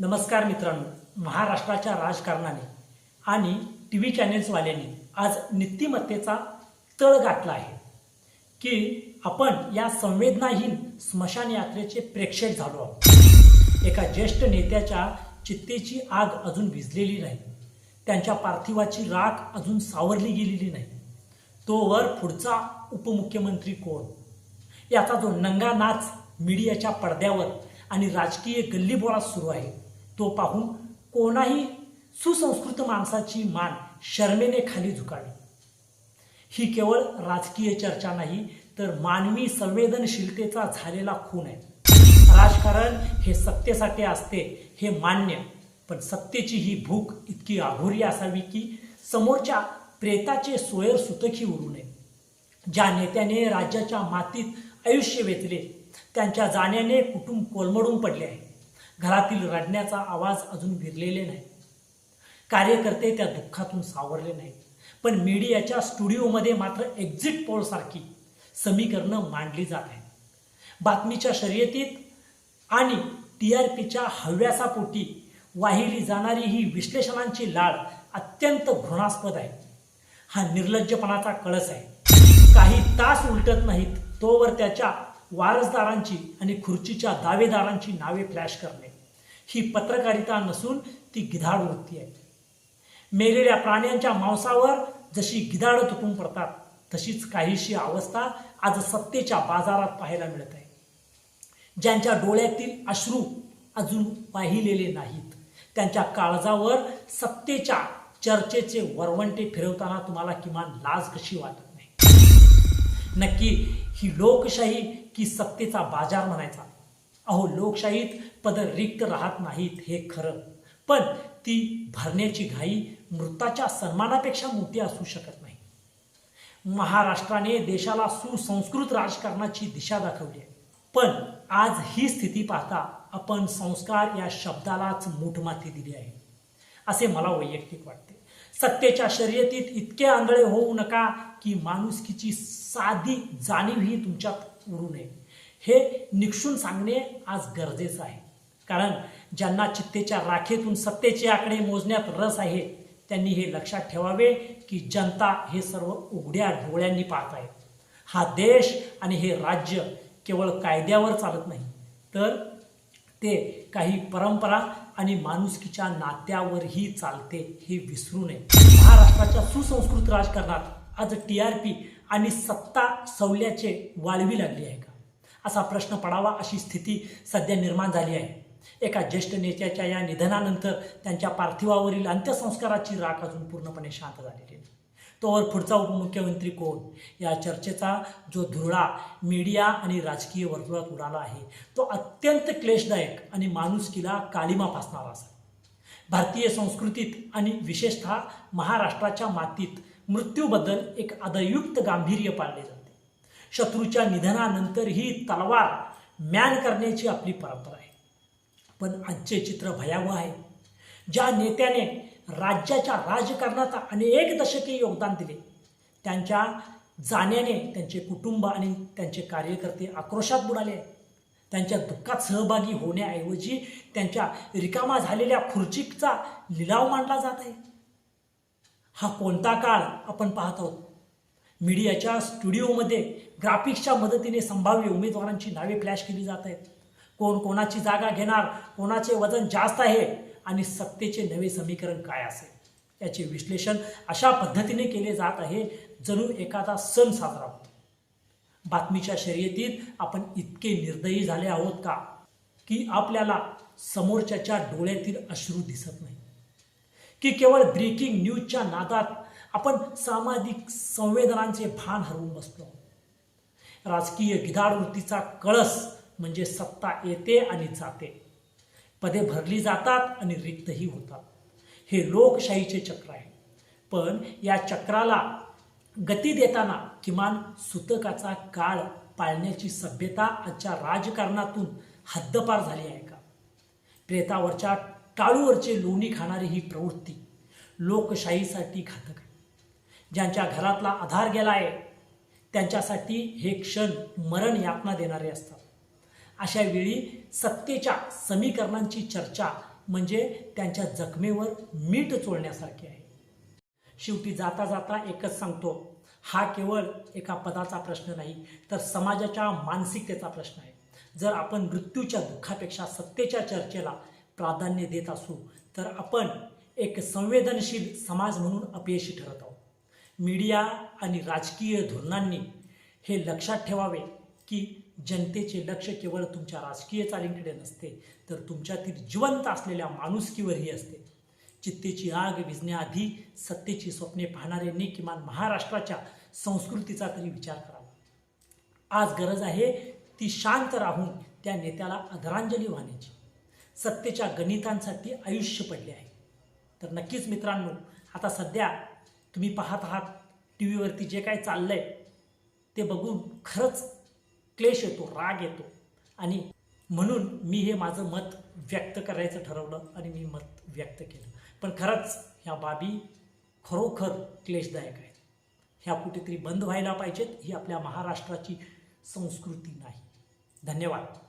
नमस्कार मित्रांनो महाराष्ट्राच्या राजकारणाने आणि टी व्ही चॅनेल्सवाल्यांनी आज नीतिमत्तेचा तळ गाठला आहे की आपण या संवेदनाहीन स्मशान यात्रेचे प्रेक्षक झालो आहोत. एका ज्येष्ठ नेत्याच्या चित्तेची आग अजून भिजलेली नाही. त्यांच्या पार्थिवाची राख अजून सावरली गेलेली नाही. तोवर पुढचा उपमुख्यमंत्री कोण? याचा जो नंगा नाच मीडियाच्या पडद्यावर आणि राजकीय गल्लीबोळा सुरू आहे. तो पाहून कोणाही सुसंस्कृत माणसाची मान शर्मेने खाली झुकावी. ही केवळ राजकीय चर्चा नाही तर मानवी संवेदनशीलतेचा झालेला खून आहे. राजकारण हे सत्तेसाठी असते हे मान्य पण सत्तेची ही भूक इतकी आघोरी असावी की समोरच्या प्रेताचे सोयर सुतखी उरू नये. ज्या नेत्याने राज्याच्या मातीत आयुष्य वेचले त्यांच्या जाण्याने कुटुंब कोलमडून पडले आहे. घरातील रडण्याचा आवाज अजून विरलेले नाही. कार्यकर्ते त्या दुःखातून सावरले नाहीत. पण मीडियाच्या स्टुडिओमध्ये मात्र एक्झिट पोलसारखी समीकरणं मांडली जात आहेत. बातमीच्या शर्यतीत आणि टी आर पीच्या हव्यासापोटी वाहिली जाणारी ही विश्लेषणांची लाळ अत्यंत घृणास्पद आहे. हा निर्लज्जपणाचा कळस आहे. काही तास उलटत नाहीत तोवर त्याच्या वारसदारांची आणि खुर्चीच्या दावेदारांची नावे फ्लॅश करणे. ही पत्रकारिता नसून ती गिधाड वृत्ती आहे. मेलेल्या प्राण्यांच्या मांसावर जशी गिधाड तुटून पडतात तशीच काहीशी अवस्था आज सत्तेच्या बाजारात पाहायला मिळत आहे. ज्यांच्या डोळ्यातील अश्रू अजून वाहिलेले नाहीत त्यांच्या काळजावर सत्तेच्या चर्चेचे वरवंटे फिरवताना तुम्हाला किमान लाज कशी वाटत नाही? नक्की ही लोकशाही की सत्तेचा बाजार म्हणायचा. अहो लोकशाहीत पद रिक्त राहत नाहीत हे खरं. पण ती भरण्याची घाई मृताच्या सन्मानापेक्षा मोठी असू शकत नाही. महाराष्ट्राने देशाला सुसंस्कृत राजकारणाची दिशा दाखवली आहे. पण आज ही स्थिती पाहता आपण संस्कार या शब्दालाच मूठमाती दिली आहे. असे मला वैयक्तिक वाटते. सत्तेच्या शर्यतीत इतके आंधळे होऊ नका की माणुसकीची साधी जाणीवही तुमच्यात उरू नये. हे निक्षून सांगणे आज गरजेचं आहे. कारण ज्यांना चित्तेच्या राखेतून सत्तेचे आकडे मोजण्यात रस आहे त्यांनी हे लक्षात ठेवावे की जनता हे सर्व उघड्या डोळ्यांनी पाहत आहे हा देश आणि हे राज्य केवळ कायद्यावर चालत नाही तर ते काही परंपरा आणि माणुसकीच्या नात्यावरही चालते हे विसरू नये. महाराष्ट्राच्या सुसंस्कृत राजकारणात आज टी आर पी आणि सत्ता सवल्याचे वाळवी लागली आहे का? असा प्रश्न पडावा अशी स्थिती सध्या निर्माण झाली आहे. एका ज्येष्ठ नेत्याच्या या निधनानंतर त्यांच्या पार्थिवावरील अंत्यसंस्काराची राख अजून पूर्णपणे शांत झालेली आहे. तोवर पुढचा उपमुख्यमंत्री कोण? या चर्चेचा जो धुरळा मीडिया आणि राजकीय वर्तुळात उडाला आहे तो अत्यंत क्लेशदायक आणि माणुसकीला काळीमा फासणारा असा भारतीय संस्कृतीत आणि विशेषतः महाराष्ट्राच्या मातीत मृत्यूबद्दल एक आदयुक्त गांभीर्य पाळले जाते. शत्रूच्या निधनानंतर ही तलवार म्यान करण्याची आपली परंपरा आहे. पण आजचे चित्र भयावह आहे. ज्या नेत्याने राज्याच्या राजकारणात अनेक दशके योगदान दिले त्यांच्या जाण्याने त्यांचे कुटुंब आणि त्यांचे कार्यकर्ते आक्रोशात बुडाले आहेत. त्यांच्या दुःखात सहभागी होण्याऐवजी त्यांच्या रिकामा झालेल्या खुर्चीचा लिलाव मांडला जात आहे. हा कोणता काळ आपण पाहत? आहोत मीडियाच्या स्टुडिओमध्ये ग्राफिक्सच्या मदतीने संभाव्य उमेदवारांची नावे फ्लॅश केली जात आहेत. कोण कोणाची जागा घेणार कोणाचे वजन जास्त आहे आणि सत्तेचे नवे समीकरण काय असेल? याचे विश्लेषण अशा पद्धतीने केले जात आहे जणू एखादा सण साजरा होतो. बातमीच्या शर्यतीत आपण इतके निर्दयी झाले आहोत का? की आपल्याला समोरच्याच्या डोळ्यातील अश्रू दिसत नाही. की केवळ ब्रेकिंग न्यूजच्या नादात आपण सामाजिक संवेदनांचे भान हरवून बसलो. राजकीय गिधाडवृत्तीचा कळस म्हणजे सत्ता येते आणि जाते. पदे भरली जातात आणि रिक्तही होतात. हे लोकशाहीचे चक्र आहे. पण या चक्राला गती देताना किमान सुतकाचा काळ पाळण्याची सभ्यता आजच्या राजकारणातून हद्दपार झाली आहे का? प्रेतावरच्या टाळूवरचे लोणी खाणारी ही प्रवृत्ती लोकशाहीसाठी घातक आहे. ज्यांच्या घरातला आधार गेला आहे त्यांच्यासाठी हे क्षण मरण यातना देणारे असतात. अशा वेळी सत्तेच्या समीकरणांची चर्चा म्हणजे त्यांच्या जखमेवर मीठ चोळण्यासारखी आहे. शेवटी जाता जाता एकच सांगतो हा केवळ एका पदाचा प्रश्न नाही तर समाजाच्या मानसिकतेचा प्रश्न आहे. जर आपण मृत्यूच्या दुःखापेक्षा सत्तेच्या चर्चेला प्राधान्य देत असू तर आपण एक संवेदनशील समाज म्हणून अपयशी ठरत आहोत. मीडिया आणि राजकीय धोरणांनी हे लक्षात ठेवावे की जनतेचे लक्ष केवळ तुमच्या राजकीय चालींकडे नसते तर तुमच्यातील जिवंत असलेल्या माणुसकीवरही असते. चित्तेची आग विजण्याआधी सत्तेची स्वप्ने पाहणाऱ्यांनी किमान महाराष्ट्राच्या संस्कृतीचा तरी विचार करावा. आज गरज आहे ती शांत राहून त्या नेत्याला आदरांजली वाहण्याची. सत्तेच्या गणितांसाठी आयुष्य पडले आहे. तर नक्कीच मित्रांनो आता सध्या तुम्ही पाहत आहात टी व्हीवरती जे काय चाललंय ते बघून खरंच क्लेश येतो राग येतो. आणि म्हणून मी हे माझं मत व्यक्त करायचं ठरवलं आणि मी मत व्यक्त केलं. पण खरंच ह्या बाबी खरोखर क्लेशदायक आहेत. ह्या कुठेतरी बंद व्हायला पाहिजेत ही आपल्या महाराष्ट्राची संस्कृती नाही. धन्यवाद.